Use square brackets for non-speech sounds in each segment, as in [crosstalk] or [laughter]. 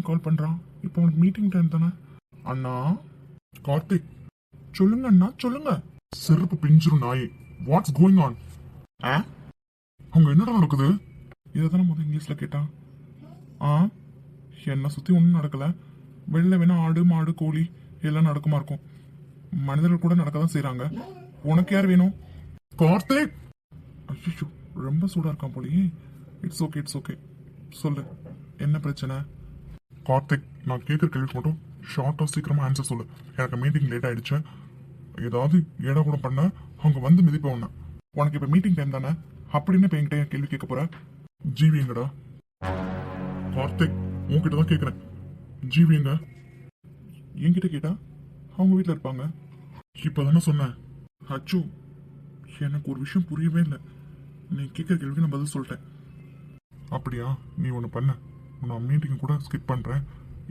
என்ன கால் பண்றான்? இப்போ உனக்கு மீட்டிங் டைம் தானே? அண்ணா கார்த்திக் சொல்லுங்க அண்ணா சொல்லுங்க. செருப்பு பிஞ்சிரும் நாய். வாட்ஸ் கோயிங் ஆன் ஆ? அவங்க என்னடா நடக்குது? இதை தானே முதல் இங்கிலீஷ்ல கேட்டான். ஆ? என்னை சுத்தி ஒன்றும் நடக்கல. வெளில வேணா ஆடு மாடு கோழி எல்லாம் நடக்குமா இருக்கும். மனிதர்கள் கூட நடக்க தான் செய்கிறாங்க உனக்கு யார் வேணும்? கார்த்திக்! ஐயோ ரொம்ப சூடா இருக்கான் போலயே. இட்ஸ் ஓகே இட்ஸ் ஓகே சொல்லு. என்ன பிரச்சனை? கார்த்திக் நான் கேட்குற கேள்விக்கு மட்டும் ஷார்ட்டாக சீக்கிரமாக ஆன்சர் சொல்லு. எனக்கு மீட்டிங் லேட் ஆயிடுச்சு. ஏதாவது ஏடா கூட பண்ண அவங்க வந்து மிதிப்ப உன்ன. உனக்கு இப்போ மீட்டிங் டைம் தானே? அப்படின்னு இப்போ என்கிட்ட ஏன் கேள்வி கேட்க போற? ஜீவி எங்கடா? கார்த்திக் உன்கிட்ட தான் கேட்குறேன் ஜீவி எங்க? என்கிட்ட கேட்டா அவங்க வீட்டில் இருப்பாங்க. இப்போ தானே சொன்னேன். அச்சோ எனக்கு ஒரு விஷயம் புரியவே இல்லை. நீ கேட்குற கேள்விக்கு நான் பதில் சொல்லிட்டேன். அப்படியா? நீ ஒன்று பண்ண. நான் மீட்டிங் கூட ஸ்கிப் பண்ணுறேன்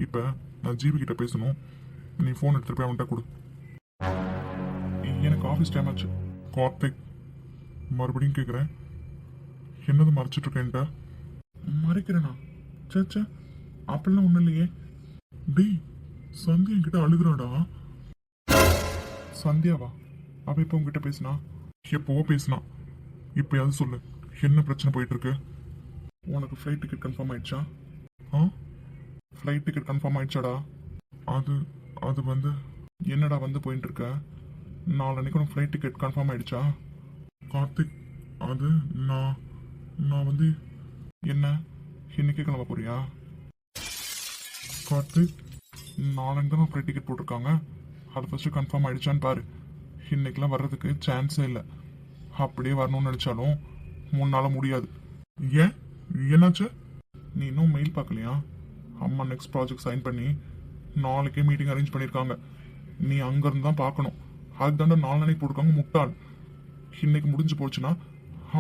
இப்போ நான் ஜிபி கிட்ட பேசணும். நீ ஃபோன் எடுத்துகிட்டு போய் அவன்கிட்ட கொடு. எனக்கு ஆஃபீஸ் டைம் ஆச்சு. கார்த்திக் மறுபடியும் கேட்குறேன் என்னது மறைச்சிட்டு இருக்கேன்ட்ட மறைக்கிறேனா? சேச்சா அப்படிலாம் ஒன்றும் இல்லையே. டேய் சந்தியா என்கிட்ட அழுகுறாடா? சந்தியாவா? அவள் இப்போ உங்ககிட்ட பேசினா? எப்போவோ பேசினா. இப்போயாவது சொல்லு. என்ன பிரச்சனை போயிட்டுருக்கு உனக்கு ஃப்ளைட் டிக்கெட் கன்ஃபார்ம் ஆயிடுச்சா? ஆ ஃப்ளைட் டிக்கெட் கன்ஃபார்ம் ஆயிடுச்சாடா? அது அது வந்து என்னடா வந்து போயிட்டு இருக்க நாளன்னைக்கு உனக்கு ஃப்ளைட் டிக்கெட் கன்ஃபார்ம் ஆயிடுச்சா? கார்த்திக் அது நான் நான் வந்து என்ன இன்னைக்கே கிளம்ப போறியா? கார்த்திக் நாளைக்கு தான் ஃப்ளைட் டிக்கெட் போட்டிருக்காங்க. அது ஃபஸ்ட்டு கன்ஃபார்ம் ஆயிடுச்சான்னு பாரு. இன்றைக்கெலாம் வர்றதுக்கு சான்ஸே இல்லை. அப்படியே வரணும்னு நினச்சாலும் மூணு நாளாக முடியாது. ஏன்? என்னாச்சு? நீ இன்னும் மெயில் பார்க்கலையா? அம்மா நெக்ஸ்ட் ப்ராஜெக்ட் சைன் பண்ணி நாளைக்கே மீட்டிங் அரேஞ்ச் பண்ணியிருக்காங்க நீ அங்கேருந்து தான் பார்க்கணும். அதுக்கு தாண்டா நாலு நாளைக்கு போட்டுருக்காங்க முட்டாள். இன்னைக்கு முடிஞ்சு போச்சுன்னா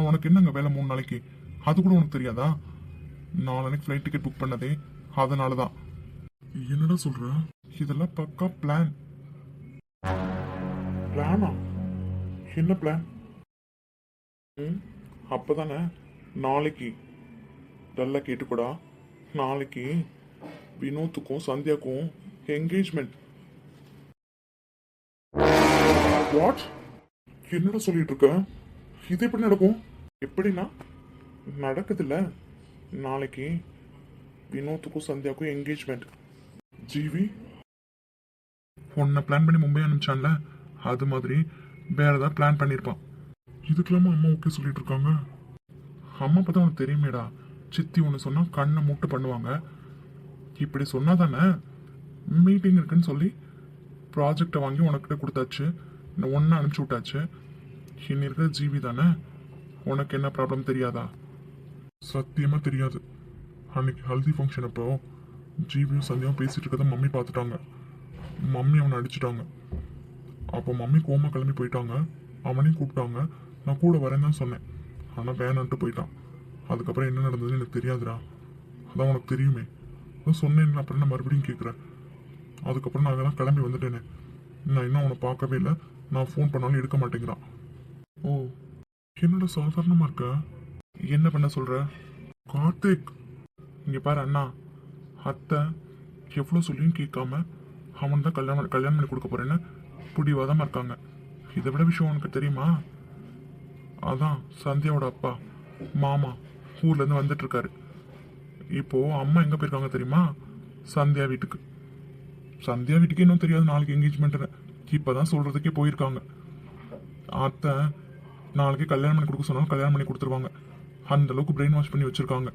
உனக்கு என்னங்க வேலை மூணு நாளைக்கு? அது கூட உனக்கு தெரியாதா? நாளைக்கு ஃப்ளைட் டிக்கெட் புக் பண்ணதே அதனால தான் என்னடா சொல்ற? இதெல்லாம் பக்கா பிளான் பிளானா என்ன பிளான் ம் அப்பதானே நாளைக்கு நல்லா கேட்டுக்கூடா. நாளைக்கு வினோத்துக்கும் சந்தியாக்கும் என்கேஜ்மெண்ட் வாட் என்னடா சொல்லிட்டு இருக்க? இது எப்படி நடக்கும்? எப்படின்னா நடக்குதுல்ல. நாளைக்கு வினோத்துக்கும் சந்தியாக்கும் என்கேஜ்மெண்ட் ஜிவி உன்னை பிளான் பண்ணி மும்பை அனுப்பிச்சான்ல? அது மாதிரி வேற ஏதாவது பிளான் பண்ணியிருப்பான் இதுக்கெல்லாமா அம்மா ஓகே சொல்லிட்டு இருக்காங்க? அம்மா பார்த்தா உனக்கு தெரியுமேடா. சித்தி ஒன்று சொன்னால் கண்ணை மூட்டு பண்ணுவாங்க. இப்படி சொன்னால் தானே மீட்டிங் இருக்குன்னு சொல்லி ப்ராஜெக்டை வாங்கி உனக்கிட்ட கொடுத்தாச்சு. ஒன்று அனுப்பிச்சி விட்டாச்சு. இனி இருக்கிற ஜிவி தானே? உனக்கு என்ன ப்ராப்ளம் தெரியாதா? சத்தியமாக தெரியாது. அன்னைக்கு ஹல்தி ஃபங்க்ஷன் அப்போ ஜிவியும் சந்தியாவும் பேசிகிட்டு இருக்கதை மம்மி பார்த்துட்டாங்க. மம்மி அவனை அடிச்சிட்டாங்க. அப்போ மம்மி கோமா கிளம்பி போயிட்டாங்க. அவனையும் கூப்பிட்டாங்க. நான் கூட வரேன்னு தான் சொன்னேன். ஆனால் வேணான்ட்டு போயிட்டான். அதுக்கப்புறம் என்ன நடந்ததுன்னு எனக்கு தெரியாதுடா. அதான் உனக்கு தெரியுமே. அதான் சொன்னேன் அப்புறம் நான் மறுபடியும் கேட்குறேன் அதுக்கப்புறம் நான் அதெல்லாம் கிளம்பி வந்துட்டேனே. நான் இன்னும் அவனை பார்க்கவே இல்லை. நான் ஃபோன் பண்ணாலும் எடுக்க மாட்டேங்கிறான். ஓ என்னோட சாதாரணமாக இருக்க? என்ன பண்ண சொல்கிற கார்த்திக்! இங்கே பாரு அண்ணா. அத்தை எவ்வளோ சொல்லியும் கேட்காம அவன் தான் கல்யாணம் கல்யாணம் பண்ணி கொடுக்க போகிறேன்னு பிடிவாதமாக இருக்காங்க. இதை விட விஷயம் உனக்கு தெரியுமா? அதான் சந்தியாவோட அப்பா மாமா. ஊர்லேருந்து வந்துட்டுருக்காரு வந்துட்டு இருக்காரு அம்மா எங்கே போயிருக்காங்க தெரியுமா? சந்தியா வீட்டுக்கு. சந்தியா வீட்டுக்கு இன்னும் தெரியாது நாளைக்கு எங்கேஜ்மெண்ட் இப்போ தான் சொல்கிறதுக்கே போயிருக்காங்க. அத்தை நாளைக்கு கல்யாணம் பண்ணி கொடுக்க சொன்னாலும் கல்யாணம் பண்ணி கொடுத்துருவாங்க. அந்த அளவுக்கு பிரெயின் வாஷ் பண்ணி வச்சுருக்காங்க.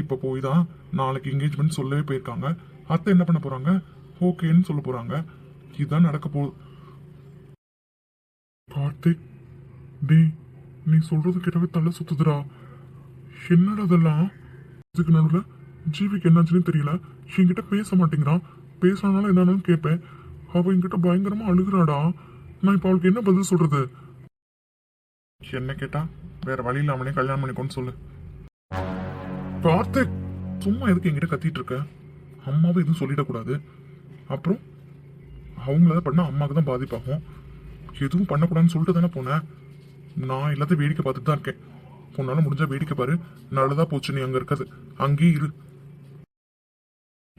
இப்போ போய் தான் நாளைக்கு என்கேஜ்மெண்ட் சொல்லவே போயிருக்காங்க. அத்தை என்ன பண்ண போகிறாங்க ஓகேன்னு சொல்ல போகிறாங்க இதுதான் நடக்க போகுது. கார்த்திக் டே நீ சொல்றது கிட்டவே தலை சுத்துதுடா. என்னடா அதெல்லாம் இதுக்கு நடுவில் ஜீவிக்கு என்னாச்சுன்னு தெரியல. என்கிட்ட பேச மாட்டேங்கிறான். பேசினாலும் என்னன்னு கேட்பேன். அவள் என்கிட்ட பயங்கரமாக அழுகுறாடா. நான் இப்போ அவளுக்கு என்ன பதில் சொல்றது? என்ன கேட்டா? வேற வழி இல்லாமலே கல்யாணம் பண்ணிக்கோன்னு சொல்லு. கார்த்திக் சும்மா எதுக்கு என்கிட்ட கத்திட்டு இருக்க? அம்மாவை எதுவும் சொல்லிடக்கூடாது. அப்புறம் அவங்கள பண்ணால் அம்மாவுக்கு தான் பாதிப்பாகும். எதுவும் பண்ணக்கூடாதுன்னு சொல்லிட்டு தானே போனேன். நான் எல்லாத்தையும் வேடிக்கை பார்த்துட்டு தான் இருக்கேன். உன்னால முடிஞ்சா வேடிக்கை பாரு. நல்லதா போச்சு நீ அங்க இருக்கிறது. அங்கேயே இரு.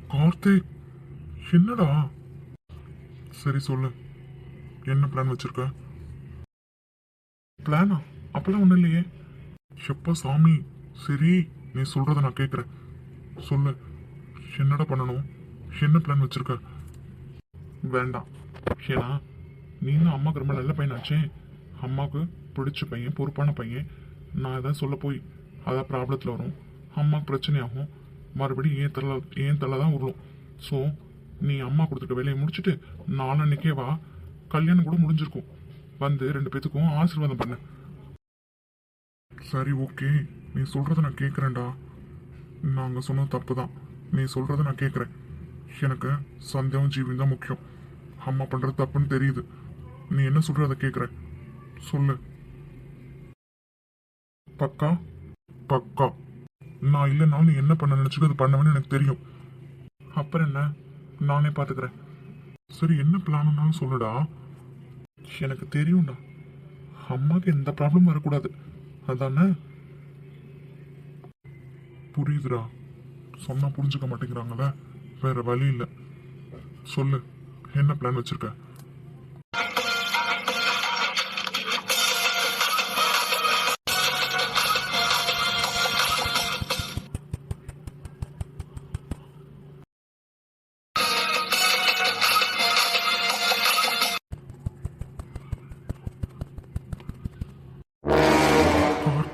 கார்த்திக் என்னடா? சரி சொல்லு. என்ன பிளான் வச்சிருக்க? பிளானா அப்பெல்லாம் ஒன்றும் இல்லையே. எப்பா சாமி? சரி நீ சொல்றத நான் கேட்குறேன் சொல்லு. என்னடா பண்ணணும்? என்ன பிளான் வச்சிருக்க? வேண்டாம். ஏன்னா நீனும் அம்மாவுக்கு ரொம்ப நல்ல பையனாச்சே. அம்மாவுக்கு பிடிச்ச பையன் பொறுப்பான பையன். நான் எதாவது சொல்ல போய் அதான் ப்ராப்ளத்தில் வரும். அம்மாவுக்கு பிரச்சனையாகும். மறுபடியும் ஏன் தலை ஏன் தலை தான் உருளும்? ஸோ நீ அம்மா கொடுத்துட்ட வேலையை முடிச்சுட்டு நாளன்னைக்கே வா. கல்யாணம் கூட முடிஞ்சிருக்கும். வந்து ரெண்டு பேத்துக்கும் ஆசீர்வாதம் பண்ண. சரி ஓகே நீ சொல்கிறத நான் கேட்குறேன்டா நாங்கள் சொன்னது தப்பு தான் நீ சொல்கிறத நான் கேட்குறேன் எனக்கு சந்தேகம் ஜீவன் தான் முக்கியம். அம்மா பண்ணுறது தப்புன்னு தெரியுது. நீ என்ன சொல்கிறத அதை கேட்குறேன் சொல்லு. பக்கா பக்கா. நான் இல்லைனாலும் நீ என்ன பண்ண நினச்சிக்கோ அது பண்ணவேன்னு எனக்கு தெரியும். அப்புறம் என்ன? நானே பார்த்துக்கிறேன் சரி என்ன பிளான்னாலும் சொல்லுடா. எனக்கு தெரியும்டா. அம்மாவுக்கு எந்த ப்ராப்ளமும் வரக்கூடாது. அதானே? புரியுதுடா. சொன்னால் புரிஞ்சுக்க மாட்டேங்கிறாங்களே வேற வழி இல்லை. சொல்லு. என்ன பிளான் வச்சுருக்கேன்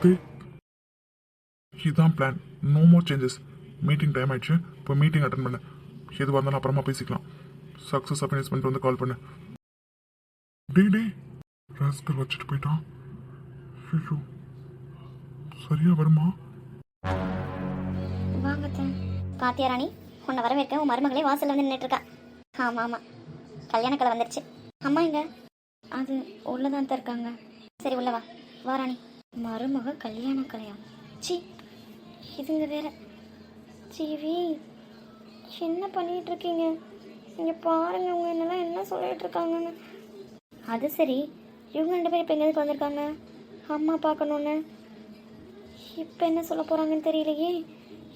ஓகே. இதுதான் plan no more changes meeting time ஆயிடுச்சு. இப்போ மீட்டிங் அட்டன் பண்ண. எது வந்தாலும் அப்புறமா பேசிக்கலாம். சக்ஸஸ் அப்னைஸ் பண்ணிட்டு வந்து கால் பண்ணு. டே டே ராஸ்கல் வச்சுட்டு போயிட்டான். ஐயோ. சரியா வருமா? வாங்கத்தேன் பாத்தியா ராணி? உன்னை வரவேற்க உன் மருமகளே வாசல்ல வந்து நின்றுட்டு இருக்கா. ஆமாம் ஆமாம் கல்யாண கலை வந்துருச்சு. அம்மா எங்க? அது உள்ளதான் தான் இருக்காங்க. சரி உள்ள வா. வா ராணி. மருமக கல்யாண கலையா சி இதுங்க வேற. சிவி என்ன பண்ணிட்டு இருக்கீங்க இங்க பாருங்க உங்க என்னெல்லாம் என்ன சொல்லிட்டு இருக்காங்கன்னு அது சரி இவங்க ரெண்டு பேரும் இப்போ எங்கேருந்து வந்திருக்காங்க அம்மா பார்க்கணுன்னு. இப்போ என்ன சொல்ல போகிறாங்கன்னு தெரியலையே.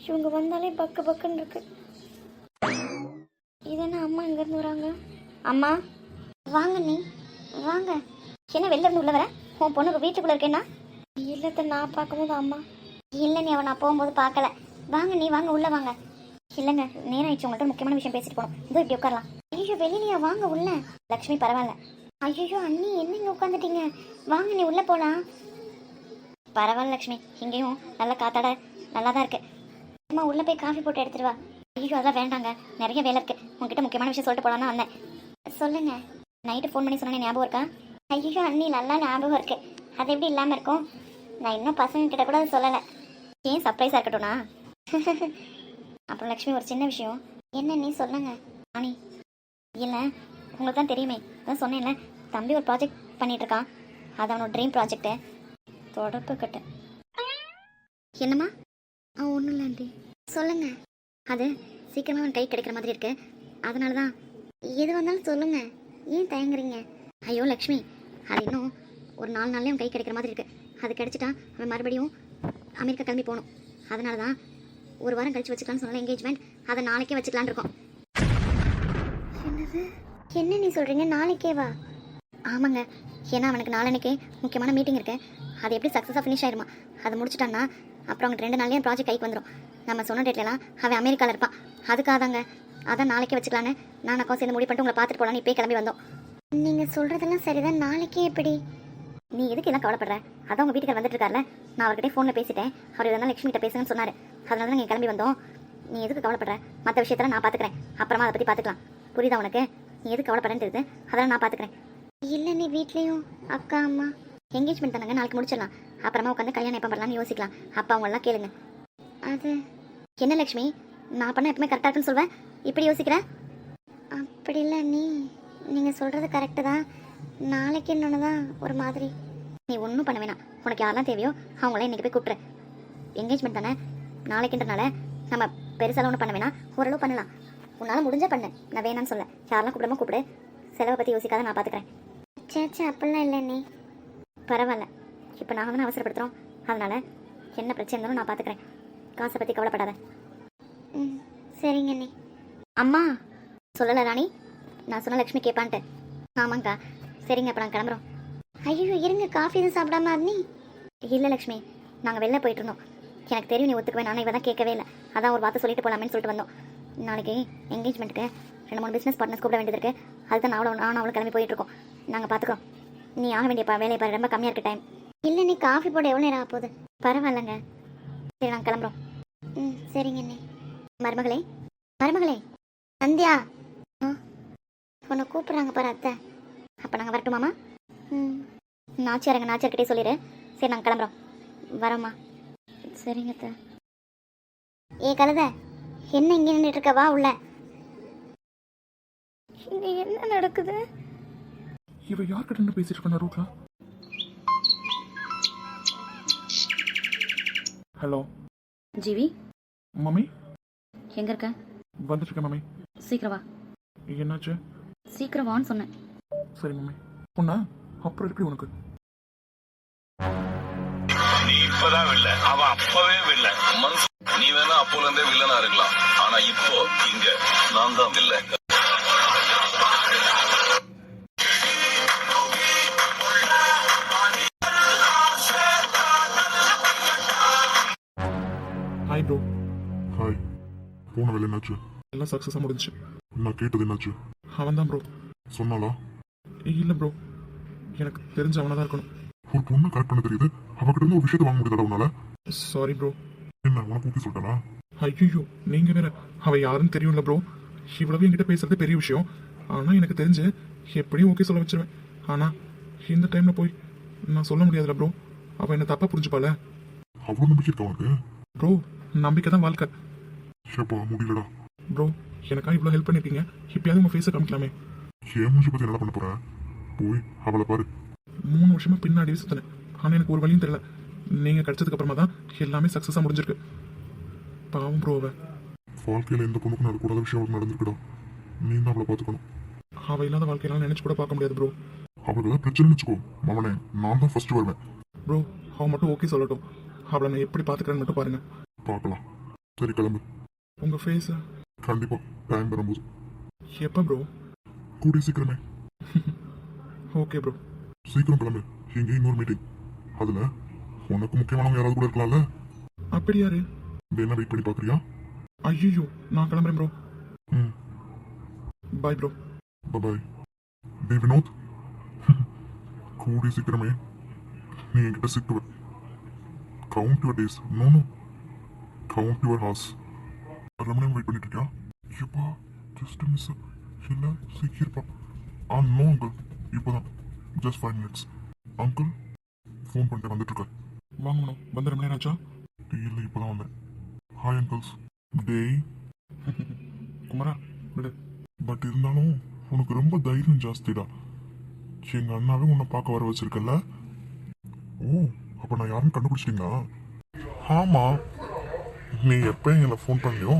இவங்க வந்தாலே பக்கு பக்குன்னு இருக்கு. இதென்ன அம்மா இங்கேருந்து வராங்க? அம்மா வாங்க நீ வாங்க. என்ன வெளில இருந்து உள்ள வர? உன் பொண்ணுக்கு வீட்டுக்குள்ளே இருக்கேன்னா? இல்லத்த நான் பார்க்கும்போது அம்மா. இல்லை நீ அவன் நான் போகும்போது பார்க்கல. வாங்க நீ வாங்க உள்ள வாங்க. இல்லைங்க நேரம் ஆயிடுச்சு. உங்கள்கிட்ட முக்கியமான விஷயம் பேசிட்டு போகணும் இதோ இப்படி உட்காரலாம். ஐயோ வெளியிலையா? வாங்க உள்ள. லக்ஷ்மி பரவாயில்ல. ஐயோ அண்ணி என்னங்க உட்காந்துட்டீங்க வாங்க நீ உள்ள போலாம். பரவாயில்ல லக்ஷ்மி. இங்கேயும் நல்ல காத்தாட நல்லா தான் இருக்கு. அம்மா உள்ள போய் காஃபி போட்டு எடுத்துட்டு வா. ஐயோ அதெல்லாம் வேண்டாங்க. நிறைய வேலை இருக்கு. உங்ககிட்ட முக்கியமான விஷயம் சொல்லிட்டு போலான்னு வந்தேன். சொல்லுங்க. நைட்டு ஃபோன் பண்ணி சொன்னேன் ஞாபகம் இருக்கா? ஐயோ அண்ணி நல்லா ஞாபகம் இருக்கு. அது எப்படி இல்லாமல் இருக்கும்? நான் இன்னும் பசங்க கிட்ட கூட சொல்லலை. ஏன் சர்ப்ரைஸாக இருக்கட்டும்னா? அப்புறம் லக்ஷ்மி ஒரு சின்ன விஷயம். என்ன நீ சொல்லுங்க ஆனி? இல்லை உங்களுக்கு தான் தெரியுமே. அதான் சொன்னேன்ல தம்பி ஒரு ப்ராஜெக்ட் பண்ணிட்டு இருக்கான். அது அவனோட ட்ரீம் ப்ராஜெக்ட்டு தொடப்பு என்னம்மா? ஆ ஒன்றும் இல்லை ஆண்டி. சொல்லுங்க. அது சீக்கிரமாக அவன் கை கிடைக்கிற மாதிரி இருக்கு. அதனால தான் எது வந்தாலும் சொல்லுங்க. ஏன் தயங்குறீங்க? ஐயோ லக்ஷ்மி அது இன்னும் ஒரு நாலு நாள்லேயே கை கிடைக்கிற மாதிரி இருக்குது அது கிடச்சிட்டா அவன் மறுபடியும் அமெரிக்கா கிளம்பி போகணும். அதனால தான் ஒரு வாரம் கழிச்சு வச்சுக்கலாம்னு சொன்னால் என்கேஜ்மெண்ட் அதை நாளைக்கே வச்சுக்கலான்னு இருக்கோம். என்னது? என்ன நீ சொல்கிறீங்க நாளைக்கே வா ஆமாங்க. ஏன்னா அவனுக்கு நாளன்னைக்கு முக்கியமான மீட்டிங் இருக்கு. அது எப்படி சக்ஸஸாக ஃபினிஷ் ஆயிருமா? அதை முடிச்சிட்டான்னா அப்புறம் அவங்க ரெண்டு நாள்லேயும் ப்ராஜெக்ட் கைக்கு வந்துடும் நம்ம சொன்ன டேட்லாம் அவன் அமெரிக்காவில் இருப்பான். அதுக்காக தாங்க அதான் நாளைக்கே வச்சுக்கலான்னு நான் அக்கா சேர்ந்து முடிவு பண்ணிட்டு உங்களை பார்த்துட்டு போகலான்னு இப்போயே கிளம்பி வந்தோம். நீங்கள் சொல்கிறதெல்லாம் சரிதான். நாளைக்கே எப்படி? நீ எதுக்கு எல்லாம் கவலைப்படுற? அதான் உங்கள் வீட்டுக்கு வந்துட்டு இருக்கார்ல நான் அவர்கிட்ட ஃபோனில் பேசிட்டேன். அவர் இருந்தாலும் லக்ஷ்மி கிட்ட பேசுங்கன்னு சொன்னார். அதனால தான் நீங்கள் கிளம்பி வந்தோம். நீ எதுக்கு கவலைப்படுற? மற்ற விஷயத்தெல்லாம் நான் பார்த்துக்கிறேன் அப்புறமா அதை பற்றி பார்த்துக்கலாம் புரியுதா உனக்கு? நீ எதுக்கு கவலைப்படுறேன்னு தெரியுது? அதெல்லாம் நான் பார்த்துக்கிறேன் இல்லை நீ வீட்லேயும் அக்கா அம்மா. என்கேஜ்மெண்ட் தானங்க? நாளைக்கு முடிச்சிடலாம். அப்புறமா உட்காந்து கல்யாணம் எப்போ பண்ணலாம்னு யோசிக்கலாம். அப்பா அவங்களாம் கேளுங்க. அது என்ன லக்ஷ்மி நான் பண்ண எப்பவுமே கரெக்டாக இருக்குன்னு சொல்வேன். இப்படி யோசிக்கிற? அப்படி இல்லை நீ. நீங்கள் சொல்கிறது கரெக்டு தான். நாளைக்கு இன்னொன்று தான் ஒரு மாதிரி. நீ ஒன்றும் பண்ண வேணாம். உனக்கு யாரெல்லாம் தேவையோ அவங்கள இன்னைக்கு போய் கூப்பிட்ரு என்கேஜ்மெண்ட் தானே? நாளைக்குன்றனால நம்ம பெருசாலாம் ஒன்றும் பண்ண வேணாம். ஓரளவு பண்ணலாம். உன்னால் முடிஞ்சா பண்ணு. நான் வேணான்னு சொல்ல. யாரெல்லாம் கூப்பிடாம கூப்பிடு. செலவை பற்றி யோசிக்காத நான் பார்த்துக்கிறேன் சேச்சா அப்படிலாம் இல்லை நீ. பரவாயில்ல. இப்போ நாங்கள் தானே அவசரப்படுத்துகிறோம் அதனால என்ன பிரச்சனை இருந்தாலும் நான் பார்த்துக்கிறேன் காசை பற்றி கவலைப்படாத. ம் சரிங்க அண்ணி அம்மா! சொல்லலை ராணி. நான் சொன்ன லக்ஷ்மி கேட்பான்ட்டு ஆமாங்க்கா சரிங்க அப்போ நாங்கள் கிளம்புறோம். ஐயோ இருங்க காஃபி எதுவும் சாப்பிடாம நீ. இல்லை லக்ஷ்மி நாங்கள் வெளில போயிட்டு இருந்தோம். எனக்கு தெரியும் நீ ஒத்துக்குவேன் நானும் இவ தான் கேட்கவே இல்லை. அதான் ஒரு வார்த்தை சொல்லிட்டு போலாமேன்னு சொல்லிட்டு வந்தோம். நாளைக்கு என்கேஜ்மெண்ட்டுக்கு ரெண்டு மூணு பிஸ்னஸ் பார்ட்னர்ஸ் கூப்பிட வேண்டியது இருக்குது அதுதான் நான் அவ்வளோ நானும் அவ்வளோ கிளம்பி போயிட்டு இருக்கோம். நாங்கள் பார்த்துக்கோம் நீ ஆக வேண்டிய பா வேலையை பாரு ரொம்ப கம்மியாக இருக்க டைம் இல்லை நீ காஃபி போட எவ்வளோ நேரம் ஆக போகுது பரவாயில்லைங்க. சரி நாங்கள் கிளம்புறோம். ம் சரிங்க அண்ணே. மருமகளே மருமகளே சந்தியா. ஆ உன்னை கூப்பிட்றாங்க பாரு அத்தை. அப்போ நாங்கள் வரட்டுமாமா ம். நாச்சியாருங்க நாச்சியார்கிட்டே சொல்லிடு சரி நாங்கள் கிளம்புறோம். வரோம்மா. சரிங்க அத்தை. ஏ கழுத என்ன இங்கே நின்றுட்டு இருக்க? வா உள்ள. இங்கே என்ன நடக்குது? இவ யார்கிட்ட நின்னு பேசிட்டு இருக்கா ரூட்ல? ஹலோ. ஜிவி? மம்மி? எங்க இருக்க? வந்துட்டு இருக்கேன் மம்மி. சீக்கிரம் வா. என்னாச்சு? சீக்கிரம் வான்னு சொன்னேன். சரி மம்மி. பொண்ணா? அப்புறம் எப்படி உனக்கு? நீ இப்பதான் வில்ல. அவன் அப்பவே வில்ல. மனசு நீ வேணா அப்போல இருந்தே வில்லனா இருக்கலாம். ஆனா இப்போ இங்க நான் தான் வில்ல. ஹாய் ப்ரோ ஹாய் போன வேலை என்னாச்சு? எல்லாம் சக்ஸஸாக முடிஞ்சு நான் கேட்டது என்னாச்சு? அவன் தான் ப்ரோ சொன்னாலா இல்லை ப்ரோ எனக்கு தெரிஞ்ச அவனை தான் இருக்கணும். ஒரு பொண்ணை கரெக்ட் பண்ண தெரியுது. அவகிட்ட இருந்து ஒரு விஷயத்தை வாங்க முடியாதா உன்னால. சாரி ப்ரோ என்ன உனக்கு ஊக்கி சொல்லிட்டானா? ஐயோ நீங்க வேற. அவ யாருன்னு தெரியும்ல ப்ரோ இவ்வளவு என்கிட்ட பேசுறது பெரிய விஷயம். ஆனா எனக்கு தெரிஞ்சு எப்படியும் ஓகே சொல்ல வச்சிருவேன். ஆனா இந்த டைம்ல போய் நான் சொல்ல முடியாதுல ப்ரோ அவ என்ன தப்பா புரிஞ்சுப்பால அவ்வளவு நம்பிக்கை இருக்கா உனக்கு? ப்ரோ நம்பிக்கை தான் வாழ்க்கை. ஷேப்பா முடியலடா. ப்ரோ எனக்கா இவ்வளோ ஹெல்ப் பண்ணிருக்கீங்க? இப்பயாவது உங்க ஃபேஸை காமிக்கலாமே. ஏன் மூஞ்சி பத்தி என்ன பண்ண போற? போய் அவளை பாரு. மூணு வருஷமா பின்னாடியே சுத்தினேன் ஆனா எனக்கு ஒரு வழியும் தெரியல. நீங்க கிடைச்சதுக்கு அப்புறமா தான் எல்லாமே சக்ஸஸா முடிஞ்சிருக்கு. பாவம் ப்ரோ அவ. வாழ்க்கையில எந்த பொண்ணுக்கும் நடக்கூடாத விஷயம் அவளுக்கு நடந்திருக்குடா. நீ தான் அவளை பாத்துக்கணும் அவ இல்லாத வாழ்க்கையெல்லாம் நினைச்சு கூட பார்க்க முடியாது ப்ரோ அவளுக்கு ஏதாவது பிரச்சனை வச்சுக்கோ. மவனே நான் தான் ஃபர்ஸ்ட் வருவேன். ப்ரோ அவ மட்டும் ஓகே சொல்லட்டும். அவளை நான் எப்படி பார்த்துக்கிறேன்னு மட்டும் பாருங்க. பார்க்கலாம். சரி கிளம்பு. உங்க ஃபேஸ் கண்டிப்பா டைம் வரும்போது. எப்போ ப்ரோ கூடிய சீக்கிரமே. [laughs] ஓகே ப்ரோ சீக்கிரம் கிளம்பு. இங்கே இன்னொரு மீட்டிங் அதுல உனக்கு முக்கியமானவங்க யாராவது கூட இருக்கலாம்ல? அப்படி யாரு? வேணா வெயிட் பண்ணி பாக்குறியா ஐயோ நான் கிளம்புறேன் ப்ரோ ம். பாய் ப்ரோ பாய் டே வினோத். கூடிய சீக்கிரமே நீ என்கிட்ட சிக்குவ count your days no no count your hours ரொம்ப நேரம் வெயிட் பண்ணிட்டு இருக்கியா எப்பா ஜஸ்ட் மிஸ் இல்லை சீக்கிரப்பா. ஆ நோ அங்கிள் இப்போதான். Just five minutes uncle phone பண்ணிட்டு வந்துட்டு இருக்கேன் வாங்க மேடம். வந்து நேரம் ஆச்சா இல்லை இப்போதான் வந்தேன். ஹாய் அங்கிள்ஸ் டேய். [laughs] குமாரா விடு. பட் இருந்தாலும் உனக்கு ரொம்ப தைரியம் ஜாஸ்திடா. எங்க அண்ணாவே உன்னை பார்க்க வர வச்சிருக்கல ஓ அப்ப நான் யாரும் கண்டுபிடிச்சிட்டீங்களா? ஆமா. நீ எப்ப எங்களை ஃபோன் பண்ணியோ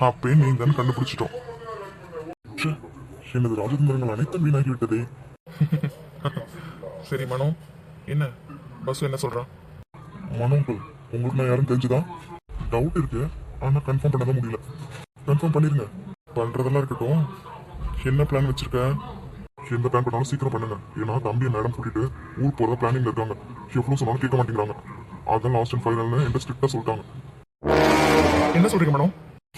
அப்பயே நீ தானே கண்டுபிடிச்சிட்டோம். ச்சே, எனது ராஜதந்திரங்கள் அனைத்தும் வீணாகி விட்டதே [laughs] சரி மனு. என்ன? பஸ் என்ன சொல்றான் மனோங்கள் உங்களுக்கு நான் யாரும் தெரிஞ்சுதா? டவுட் இருக்கு. ஆனா கன்ஃபார்ம் பண்ண முடியல. கன்ஃபார்ம் பண்ணிருங்க. பண்றதெல்லாம் இருக்கட்டும். என்ன பிளான் வச்சிருக்க? எந்த பிளான் பண்ணாலும் சீக்கிரம் பண்ணுங்க. ஏன்னா தம்பி மேடம் கூட்டிட்டு ஊர் போறதா பிளானிங்ல இருக்காங்க. எவ்வளவு சொன்னாலும் கேட்க மாட்டேங்கிறாங்க. அதான் லாஸ்ட் அண்ட் ஃபைனல்னு என்கிட்ட ஸ்ட்ரிக்டா சொல்லிட்டாங்க. என்ன சொல்றீங்க மேடம்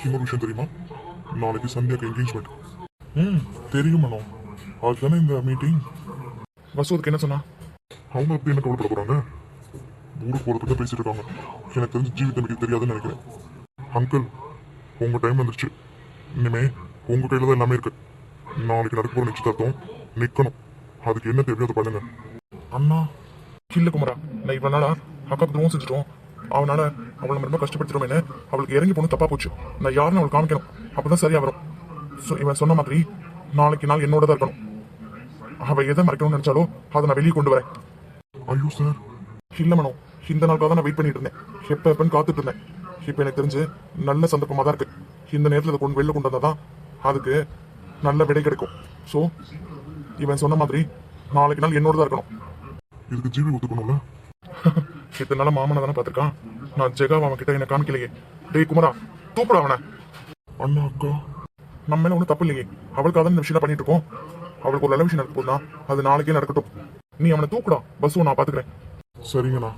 இன்னொரு விஷயம் தெரியுமா? நாளைக்கு சந்தியாக்கு என்கேஜ்மெண்ட் ம் தெரியும் மேடம் அதுதானே இந்த மீட்டிங் வசூதுக்கு என்ன சொன்னா? அவங்க அப்படி என்ன கவலைப்பட போறாங்க? ஊருக்கு போறதுக்கு பேசிட்டு இருக்காங்க. எனக்கு தெரிஞ்சு ஜீவித் தம்பிக்கு தெரியாதுன்னு நினைக்கிறேன். அங்கிள் உங்க டைம் வந்துருச்சு. இனிமே உங்க கையில தான் எல்லாமே இருக்கு. நாளைக்கு நடக்க போற நிச்சயதார்த்தம் நிக்கணும். அதுக்கு என்ன தேவையோ அதை பண்ணுங்க. அண்ணா இல்ல குமாரா நான் இவ்வளவு நாளா அக்காவுக்கு துரோகம் செஞ்சுட்டோம். அவனால அவளை ரொம்ப கஷ்டப்படுத்திடுமேனு அவளுக்கு இறங்கி போன தப்பா போச்சு. நான் யாருன்னு அவளுக்கு காமிக்கணும். அப்பதான் சரியா வரும். ஸோ இவன் சொன்ன மாதிரி நாளைக்கு நாள் என்னோட தான் இருக்கணும். அவ எதை மறைக்கணும்னு நினைச்சாலோ அதை நான் வெளியே கொண்டு வரேன். ஐயோ சார் இல்ல மனோ. இந்த நாளுக்காக தான் நான் வெயிட் பண்ணிட்டு இருந்தேன். எப்ப எப்பன்னு காத்துட்டு இருந்தேன். இப்ப எனக்கு தெரிஞ்சு நல்ல சந்தர்ப்பமா தான் இருக்கு. இந்த நேரத்துல இதை கொண்டு வெளில கொண்டு வந்தாதான் அதுக்கு நல்ல விடை கிடைக்கும். ஸோ இவன் சொன்ன மாதிரி நாளைக்கு நாள் என்னோட தான் இருக்கணும். இதுக்கு ஜீவி ஒத்துக்கணும்ல? [laughs] இத்தனை நாள மாமனை தானே பார்த்திருக்கான்? நான் ஜெகாவ் அவன் கிட்ட என்ன காமிக்கலையே. டேய் குமரா தூக்குடா அவனை. அண்ணா அக்கா. நம்ம மேல ஒன்றும் தப்பு இல்லையே. அவளுக்காக தான் இந்த விஷயம் பண்ணிட்டு இருக்கோம். அவளுக்கு ஒரு நல்ல விஷயம் நடக்க போதுனா அது நாளைக்கே நடக்கட்டும். நீ அவனை தூக்குடா. பஸ் நான் பாத்துக்கிறேன். சரிங்கண்ணா.